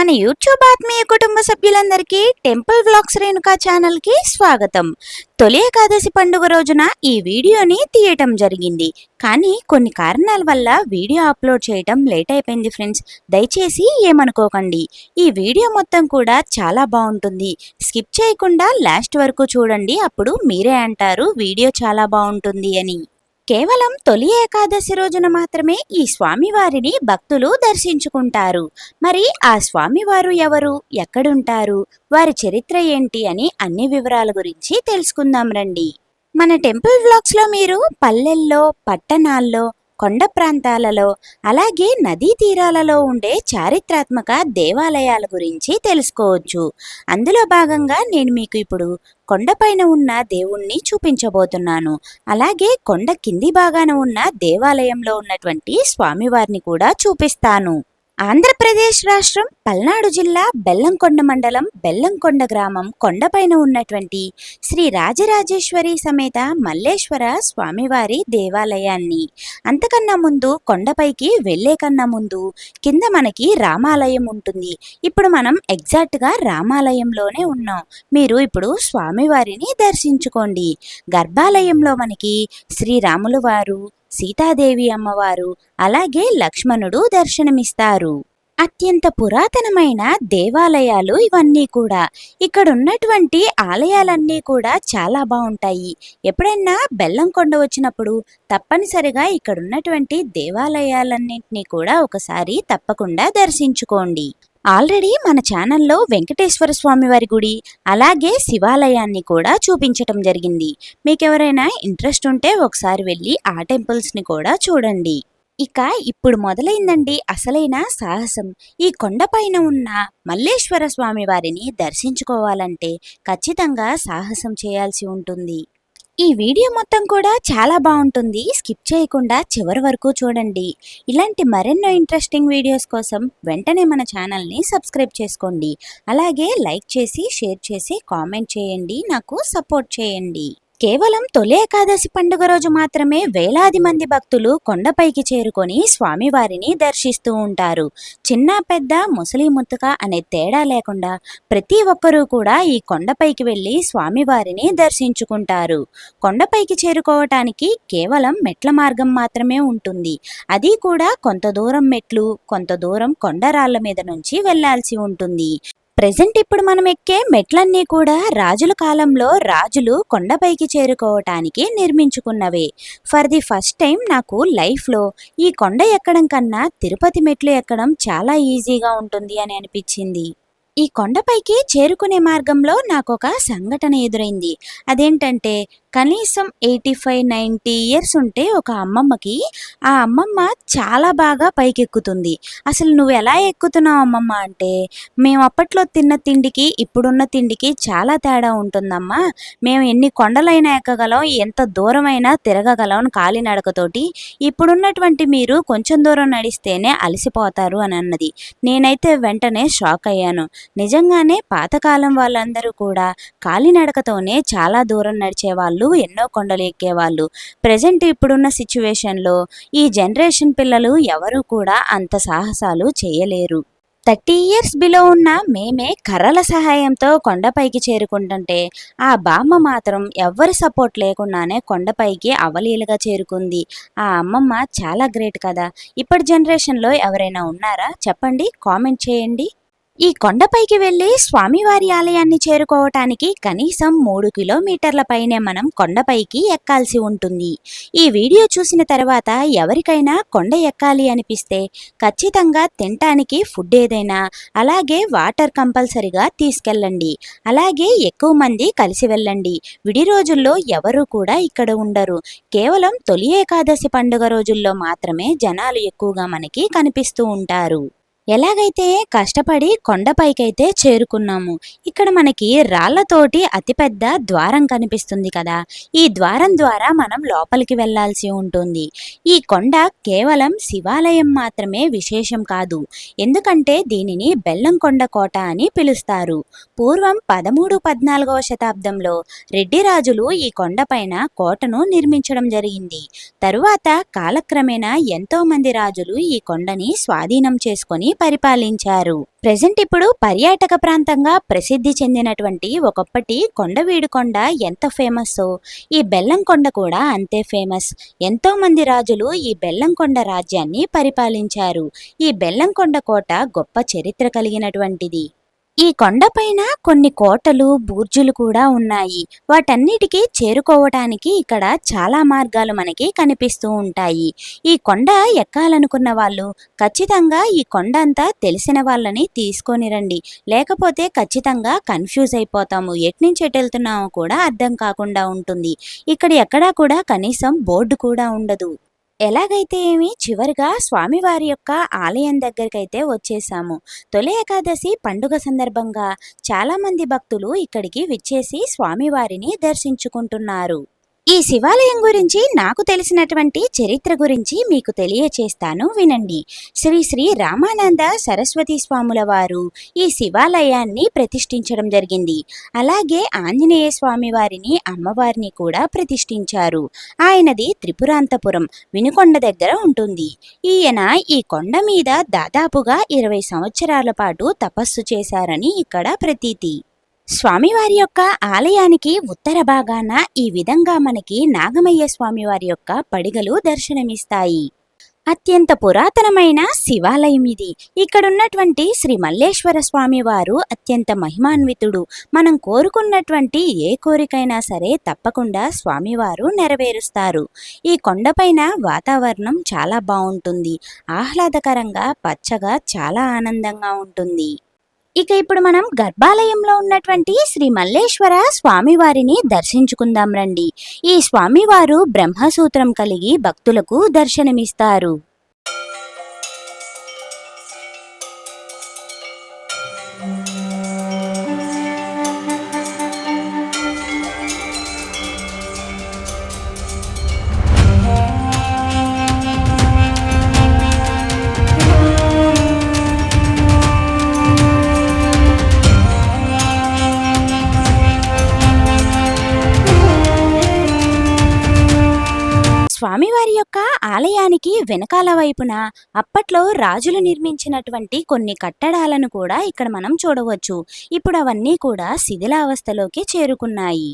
మన యూట్యూబ్ ఆత్మీయ కుటుంబ సభ్యులందరికీ టెంపుల్ వ్లాగ్స్ రేణుకా ఛానల్కి స్వాగతం. తొలి ఏకాదశి పండుగ రోజున ఈ వీడియోని తీయటం జరిగింది. కానీ కొన్ని కారణాల వల్ల వీడియో అప్లోడ్ చేయటం లేట్ అయిపోయింది ఫ్రెండ్స్. దయచేసి ఏమనుకోకండి. ఈ వీడియో మొత్తం కూడా చాలా బాగుంటుంది. స్కిప్ చేయకుండా లాస్ట్ వరకు చూడండి. అప్పుడు మీరే అంటారు వీడియో చాలా బాగుంటుంది అని. కేవలం తొలి ఏకాదశి రోజున మాత్రమే ఈ స్వామివారిని భక్తులు దర్శించుకుంటారు. మరి ఆ స్వామివారు ఎవరు? ఎక్కడుంటారు? వారి చరిత్ర ఏంటి అని అన్ని వివరాల గురించి తెలుసుకుందాం రండి. మన టెంపుల్ వ్లాగ్స్లో మీరు పల్లెల్లో పట్టణాల్లో కొండ ప్రాంతాలలో అలాగే నదీ తీరాలలో ఉండే చారిత్రాత్మక దేవాలయాల గురించి తెలుసుకోవచ్చు. అందులో భాగంగా నేను మీకు ఇప్పుడు కొండపైన ఉన్న దేవుణ్ణి చూపించబోతున్నాను. అలాగే కొండ కింది భాగాన ఉన్న దేవాలయంలో ఉన్నటువంటి స్వామివారిని కూడా చూపిస్తాను. ఆంధ్రప్రదేశ్ రాష్ట్రం పల్నాడు జిల్లా బెల్లంకొండ మండలం బెల్లంకొండ గ్రామం కొండపైన ఉన్నటువంటి శ్రీ రాజరాజేశ్వరి సమేత మల్లేశ్వర స్వామివారి దేవాలయాన్ని. అంతకన్నా ముందు కొండపైకి వెళ్ళే కన్నా ముందు కింద మనకి రామాలయం ఉంటుంది. ఇప్పుడు మనం ఎగ్జాక్ట్గా రామాలయంలోనే ఉన్నాం. మీరు ఇప్పుడు స్వామివారిని దర్శించుకోండి. గర్భాలయంలో మనకి శ్రీరాములు వారు సీతాదేవి అమ్మవారు అలాగే లక్ష్మణుడు దర్శనమిస్తారు. అత్యంత పురాతనమైన దేవాలయాలు ఇవన్నీ కూడా. ఇక్కడ ఉన్నటువంటి ఆలయాలన్నీ కూడా చాలా బాగుంటాయి. ఎప్పుడైనా బెల్లంకొండ వచ్చినప్పుడు తప్పనిసరిగా ఇక్కడ ఉన్నటువంటి దేవాలయాలన్నింటినీ కూడా ఒకసారి తప్పకుండా దర్శించుకోండి. ఆల్రెడీ మన ఛానల్లో వెంకటేశ్వర స్వామి వారి గుడి అలాగే శివాలయాన్ని కూడా చూపించటం జరిగింది. మీకు ఎవరైనా ఇంట్రెస్ట్ ఉంటే ఒకసారి వెళ్ళి ఆ టెంపుల్స్ని కూడా చూడండి. ఇక ఇప్పుడు మొదలైందండి అసలైన సాహసం. ఈ కొండపైన ఉన్న మల్లేశ్వర స్వామి వారిని దర్శించుకోవాలంటే ఖచ్చితంగా సాహసం చేయాల్సి ఉంటుంది. ఈ వీడియో మొత్తం కూడా చాలా బాగుంటుంది. స్కిప్ చేయకుండా చివరి వరకు చూడండి. ఇలాంటి మరెన్నో ఇంట్రెస్టింగ్ వీడియోస్ కోసం వెంటనే మన ఛానల్ని సబ్స్క్రైబ్ చేసుకోండి. అలాగే లైక్ చేసి షేర్ చేసి కామెంట్ చేయండి. నాకు సపోర్ట్ చేయండి. కేవలం తొలి ఏకాదశి పండుగ రోజు మాత్రమే వేలాది మంది భక్తులు కొండపైకి చేరుకొని స్వామివారిని దర్శిస్తూ ఉంటారు. చిన్న పెద్ద ముసలి ముత్తుక అనే తేడా లేకుండా ప్రతి ఒక్కరూ కూడా ఈ కొండపైకి వెళ్ళి స్వామివారిని దర్శించుకుంటారు. కొండపైకి చేరుకోవటానికి కేవలం మెట్ల మార్గం మాత్రమే ఉంటుంది. అది కూడా కొంత దూరం మెట్లు కొంత దూరం కొండరాళ్ళ మీద నుంచి వెళ్ళాల్సి ఉంటుంది. ప్రజెంట్ ఇప్పుడు మనం ఎక్కే మెట్లన్నీ కూడా రాజుల కాలంలో రాజులు కొండపైకి చేరుకోవటానికి నిర్మించుకున్నవే. ఫర్ ది ఫస్ట్ టైం నాకు లైఫ్లో ఈ కొండ ఎక్కడం కన్నా తిరుపతి మెట్లు ఎక్కడం చాలా ఈజీగా ఉంటుంది అని అనిపించింది. ఈ కొండపైకి చేరుకునే మార్గంలో నాకు ఒక సంఘటన ఎదురైంది. అదేంటంటే కనీసం ఎయిటీ ఫైవ్ నైంటీ ఇయర్స్ ఉంటే ఒక అమ్మమ్మకి ఆ అమ్మమ్మ చాలా బాగా పైకెక్కుతుంది. అసలు నువ్వు ఎలా ఎక్కుతున్నావు అమ్మమ్మ అంటే మేము అప్పట్లో తిన్న తిండికి ఇప్పుడున్న తిండికి చాలా తేడా ఉంటుందమ్మా. మేము ఎన్ని కొండలైనా ఎక్కగలం ఎంత దూరమైనా తిరగగలం కాలినడకతోటి. ఇప్పుడున్నటువంటి మీరు కొంచెం దూరం నడిస్తేనే అలసిపోతారు అని అన్నది. నేనైతే వెంటనే షాక్ అయ్యాను. నిజంగానే పాతకాలం వాళ్ళందరూ కూడా కాలినడకతోనే చాలా దూరం నడిచేవాళ్ళు ఎన్నో కొండలు ఎక్కేవాళ్ళు. ప్రజెంట్ ఇప్పుడున్న సిచ్యువేషన్లో ఈ జనరేషన్ పిల్లలు ఎవరు కూడా అంత సాహసాలు చేయలేరు. థర్టీ ఇయర్స్ బిలో ఉన్న మేమే కర్రల సహాయంతో కొండపైకి చేరుకుంటుంటే ఆ బామ్మ మాత్రం ఎవ్వరి సపోర్ట్ లేకుండానే కొండపైకి అవలీలుగా చేరుకుంది. ఆ అమ్మమ్మ చాలా గ్రేట్ కదా. ఇప్పటి జనరేషన్లో ఎవరైనా ఉన్నారా? చెప్పండి కామెంట్ చేయండి. ఈ కొండపైకి వెళ్ళి స్వామివారి ఆలయాన్ని చేరుకోవటానికి కనీసం మూడు కిలోమీటర్ల పైనే మనం కొండపైకి ఎక్కాల్సి ఉంటుంది. ఈ వీడియో చూసిన తర్వాత ఎవరికైనా కొండ ఎక్కాలి అనిపిస్తే ఖచ్చితంగా తినటానికి ఫుడ్ ఏదైనా అలాగే వాటర్ కంపల్సరిగా తీసుకెళ్ళండి. అలాగే ఎక్కువ మంది కలిసి వెళ్ళండి. విడి రోజుల్లో ఎవరు కూడా ఇక్కడ ఉండరు. కేవలం తొలి ఏకాదశి పండుగ రోజుల్లో మాత్రమే జనాలు ఎక్కువగా మనకి కనిపిస్తూ ఉంటారు. ఎలాగైతే కష్టపడి కొండపైకైతే చేరుకున్నాము ఇక్కడ మనకి రాళ్ళతోటి అతిపెద్ద ద్వారం కనిపిస్తుంది కదా. ఈ ద్వారం ద్వారా మనం లోపలికి వెళ్ళాల్సి ఉంటుంది. ఈ కొండ కేవలం శివాలయం మాత్రమే విశేషం కాదు. ఎందుకంటే దీనిని బెల్లంకొండ కోట అని పిలుస్తారు. పూర్వం పదమూడు పద్నాలుగవ శతాబ్దంలో రెడ్డి రాజులు ఈ కొండపైన కోటను నిర్మించడం జరిగింది. తరువాత కాలక్రమేణా ఎంతో మంది రాజులు ఈ కొండని స్వాధీనం చేసుకొని పరిపాలించారు. ప్రజెంట్ ఇప్పుడు పర్యాటక ప్రాంతంగా ప్రసిద్ధి చెందినటువంటి ఒకప్పటి కొండవీడుకొండ ఎంత ఫేమస్సో ఈ బెల్లంకొండ కూడా అంతే ఫేమస్. ఎంతో మంది రాజులు ఈ బెల్లంకొండ రాజ్యాన్ని పరిపాలించారు. ఈ బెల్లంకొండ కోట గొప్ప చరిత్ర కలిగినటువంటిది. ఈ కొండపైన కొన్ని కోటలు బూర్జులు కూడా ఉన్నాయి. వాటన్నిటికీ చేరుకోవటానికి ఇక్కడ చాలా మార్గాలు మనకి కనిపిస్తూ ఉంటాయి. ఈ కొండ ఎక్కాలనుకున్న వాళ్ళు ఖచ్చితంగా ఈ కొండ అంతా తెలిసిన వాళ్ళని తీసుకొని రండి. లేకపోతే ఖచ్చితంగా కన్ఫ్యూజ్ అయిపోతాము. ఎట్నుంచి ఎటు వెళ్తున్నామో కూడా అర్థం కాకుండా ఉంటుంది. ఇక్కడ ఎక్కడా కూడా కనీసం బోర్డు కూడా ఉండదు. ఎలాగైతే ఏమి చివరిగా స్వామివారి యొక్క ఆలయం దగ్గరకైతే వచ్చేసాము. తొలి ఏకాదశి పండుగ సందర్భంగా చాలామంది భక్తులు ఇక్కడికి విచ్చేసి స్వామివారిని దర్శించుకుంటున్నారు. ఈ శివాలయం గురించి నాకు తెలిసినటువంటి చరిత్ర గురించి మీకు తెలియచేస్తాను వినండి. శ్రీ శ్రీ రామానంద సరస్వతి స్వాముల వారు ఈ శివాలయాన్ని ప్రతిష్ఠించడం జరిగింది. అలాగే ఆంజనేయ స్వామి వారిని అమ్మవారిని కూడా ప్రతిష్ఠించారు. ఆయనది త్రిపురాంతపురం వినుకొండ దగ్గర ఉంటుంది. ఈయన ఈ కొండ మీద దాదాపుగా ఇరవై సంవత్సరాల పాటు తపస్సు చేశారని ఇక్కడ ప్రతీతి. స్వామివారి యొక్క ఆలయానికి ఉత్తర భాగాన ఈ విధంగా మనకి నాగమయ్య స్వామివారి యొక్క పడిగలు దర్శనమిస్తాయి. అత్యంత పురాతనమైన శివాలయం ఇది. ఇక్కడున్నటువంటి శ్రీ మల్లేశ్వర స్వామి వారు అత్యంత మహిమాన్వితుడు. మనం కోరుకున్నటువంటి ఏ కోరికైనా సరే తప్పకుండా స్వామివారు నెరవేరుస్తారు. ఈ కొండపైన వాతావరణం చాలా బాగుంటుంది. ఆహ్లాదకరంగా పచ్చగా చాలా ఆనందంగా ఉంటుంది. ఇక ఇప్పుడు మనం గర్భాలయంలో ఉన్నటువంటి శ్రీ మల్లేశ్వర స్వామివారిని దర్శించుకుందాం రండి. ఈ స్వామివారు బ్రహ్మసూత్రం కలిగి భక్తులకు దర్శనమిస్తారు. స్వామివారి యొక్క ఆలయానికి వెనకాల వైపున అప్పట్లో రాజులు నిర్మించినటువంటి కొన్ని కట్టడాలను కూడా ఇక్కడ మనం చూడవచ్చు. ఇప్పుడు అవన్నీ కూడా శిథిలావస్థలోకి చేరుకున్నాయి.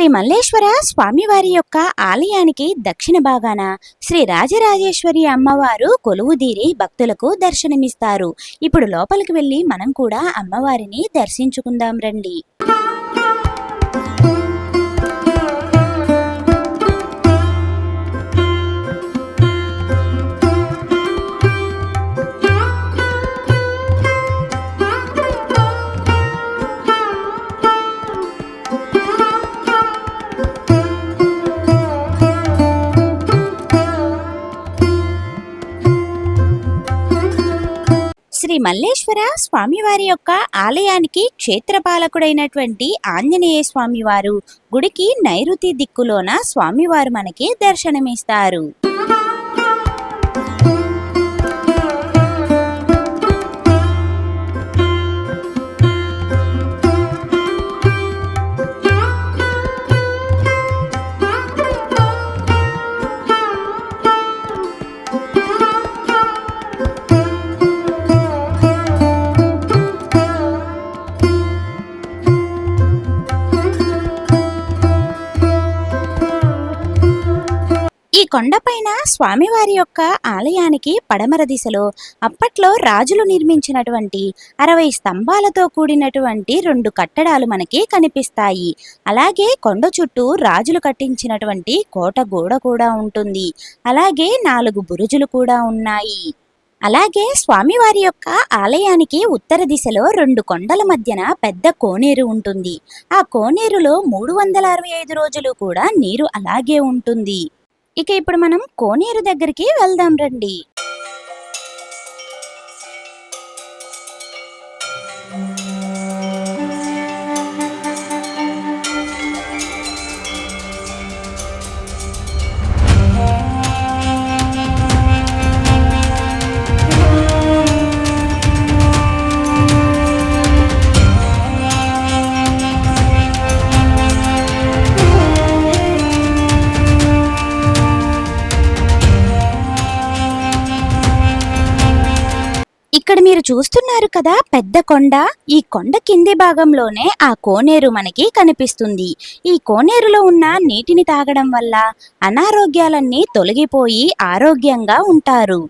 శ్రీ మల్లేశ్వర స్వామివారి యొక్క ఆలయానికి దక్షిణ భాగాన శ్రీ రాజరాజేశ్వరి అమ్మవారు కొలువుదీరి భక్తులకు దర్శనమిస్తారు. ఇప్పుడు లోపలికి వెళ్ళి మనం కూడా అమ్మవారిని దర్శించుకుందాం రండి. శ్రీ మల్లేశ్వర స్వామివారి యొక్క ఆలయానికి క్షేత్రపాలకుడైనటువంటి ఆంజనేయ స్వామివారు గుడికి నైరుతి దిక్కులోన స్వామివారు మనకి దర్శనమిస్తారు. స్వామివారి యొక్క ఆలయానికి పడమర దిశలో అప్పట్లో రాజులు నిర్మించినటువంటి అరవై స్తంభాలతో కూడినటువంటి రెండు కట్టడాలు మనకి కనిపిస్తాయి. అలాగే కొండ చుట్టూ రాజులు కట్టించినటువంటి కోట గోడ కూడా ఉంటుంది. అలాగే నాలుగు బురుజులు కూడా ఉన్నాయి. అలాగే స్వామివారి యొక్క ఆలయానికి ఉత్తర దిశలో రెండు కొండల మధ్యన పెద్ద కోనేరు ఉంటుంది. ఆ కోనేరులో మూడు వందల అరవై ఐదు రోజులు కూడా నీరు అలాగే ఉంటుంది. ఇక ఇప్పుడు మనం కోనేరు దగ్గరికి వెళ్దాం రండి. ఇక్కడ మీరు చూస్తున్నారు కదా పెద్ద కొండ. ఈ కొండ కింది భాగంలోనే ఆ కోనేరు మనకి కనిపిస్తుంది. ఈ కోనేరులో ఉన్న నీటిని తాగడం వల్ల అనారోగ్యాలన్నీ తొలగిపోయి ఆరోగ్యంగా ఉంటారు.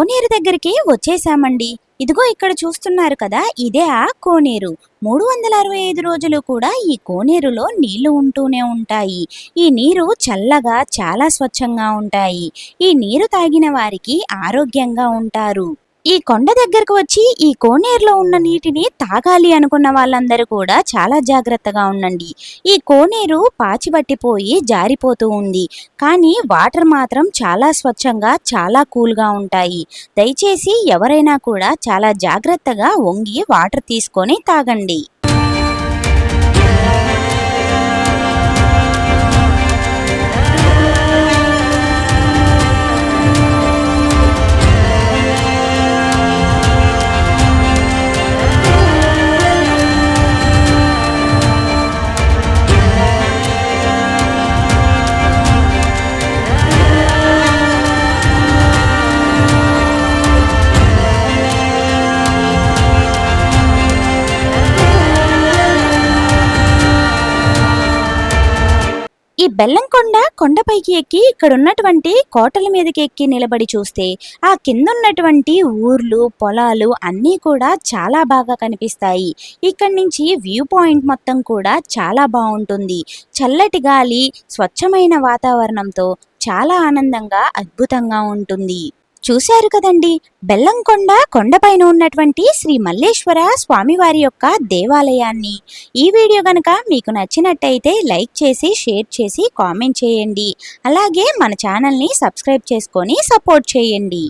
కోనేరు దగ్గరికి వచ్చేసామండి ఇదిగో ఇక్కడ చూస్తున్నారు కదా ఇదే ఆ కోనేరు. మూడు వందల అరవై ఐదు రోజులు కూడా ఈ కోనేరులో నీళ్ళు ఉంటూనే ఉంటాయి. ఈ నీరు చల్లగా చాలా స్వచ్ఛంగా ఉంటాయి. ఈ నీరు తాగిన వారికి ఆరోగ్యంగా ఉంటారు. ఈ కొండ దగ్గరకు వచ్చి ఈ కోనేరులో ఉన్న నీటిని తాగాలి అనుకున్న వాళ్ళందరూ కూడా చాలా జాగ్రత్తగా ఉండండి. ఈ కోనేరు పాచిబట్టిపోయి జారిపోతూ ఉంది. కానీ వాటర్ మాత్రం చాలా స్వచ్ఛంగా చాలా కూల్గా ఉంటాయి. దయచేసి ఎవరైనా కూడా చాలా జాగ్రత్తగా వంగి వాటర్ తీసుకొని తాగండి. ఈ బెల్లంకొండ కొండపైకి ఎక్కి ఇక్కడ ఉన్నటువంటి కోటల మీదకి ఎక్కి నిలబడి చూస్తే ఆ కింద ఉన్నటువంటి ఊర్లు పొలాలు అన్నీ కూడా చాలా బాగా కనిపిస్తాయి. ఇక్కడి నుంచి వ్యూ పాయింట్ మొత్తం కూడా చాలా బాగుంటుంది. చల్లటి గాలి స్వచ్ఛమైన వాతావరణంతో చాలా ఆనందంగా అద్భుతంగా ఉంటుంది. చూశారు కదండి. బెల్లంకొండ కొండపైన ఉన్నటువంటి శ్రీ మల్లేశ్వర స్వామివారి యొక్క దేవాలయాన్ని. ఈ వీడియో కనుక మీకు నచ్చినట్టయితే లైక్ చేసి షేర్ చేసి కామెంట్ చేయండి. అలాగే మన ఛానల్ని సబ్స్క్రైబ్ చేసుకొని సపోర్ట్ చేయండి.